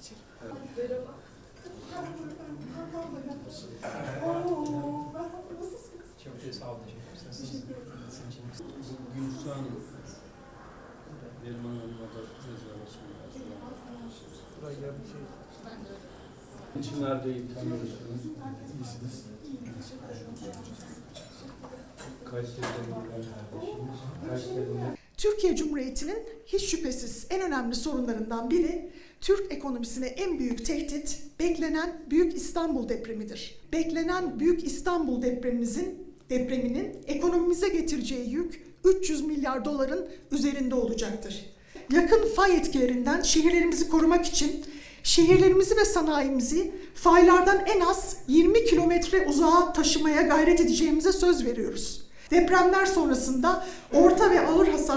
içerim. Çok iyi sağ olun. Teşekkür Gülsü Hanım, Neriman Hanım'a da cezalamasını İçinler değil, tanıyorsunuz. İyisiniz. Kayseri'den bir kardeşimiz. Kayseri'den Türkiye Cumhuriyeti'nin hiç şüphesiz en önemli sorunlarından biri Türk ekonomisine en büyük tehdit beklenen Büyük İstanbul depremidir. Beklenen Büyük İstanbul depremimizin depreminin ekonomimize getireceği yük 300 milyar doların üzerinde olacaktır. Yakın fay etkilerinden şehirlerimizi korumak için şehirlerimizi ve sanayimizi faylardan en az 20 kilometre uzağa taşımaya gayret edeceğimize söz veriyoruz. Depremler sonrasında orta ve ağır hasarlı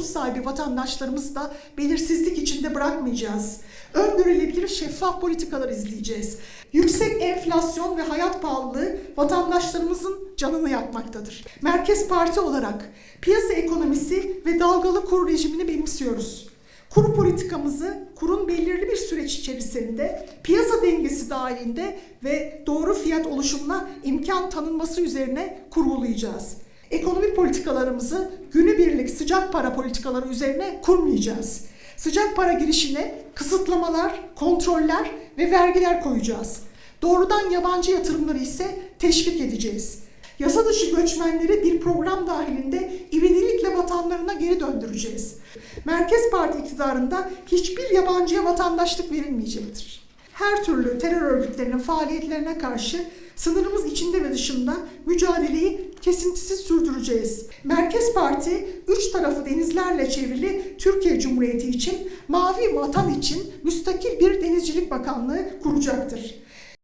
konut sahibi vatandaşlarımızı da belirsizlik içinde bırakmayacağız. Öngörülebilir şeffaf politikalar izleyeceğiz. Yüksek enflasyon ve hayat pahalılığı vatandaşlarımızın canını yakmaktadır. Merkez Parti olarak piyasa ekonomisi ve dalgalı kur rejimini benimsiyoruz. Kur politikamızı kurun belirli bir süreç içerisinde piyasa dengesi dahilinde ve doğru fiyat oluşumuna imkan tanınması üzerine kurgulayacağız. Ekonomi politikalarımızı günübirlik sıcak para politikaları üzerine kurmayacağız. Sıcak para girişine kısıtlamalar, kontroller ve vergiler koyacağız. Doğrudan yabancı yatırımları ise teşvik edeceğiz. Yasa dışı göçmenleri bir program dahilinde ivedilikle vatanlarına geri döndüreceğiz. Merkez Parti iktidarında hiçbir yabancıya vatandaşlık verilmeyecektir. Her türlü terör örgütlerinin faaliyetlerine karşı sınırımız içinde ve dışında mücadeleyi kesintisiz sürdüreceğiz. Merkez Parti üç tarafı denizlerle çevrili Türkiye Cumhuriyeti için mavi vatan için müstakil bir denizcilik bakanlığı kuracaktır.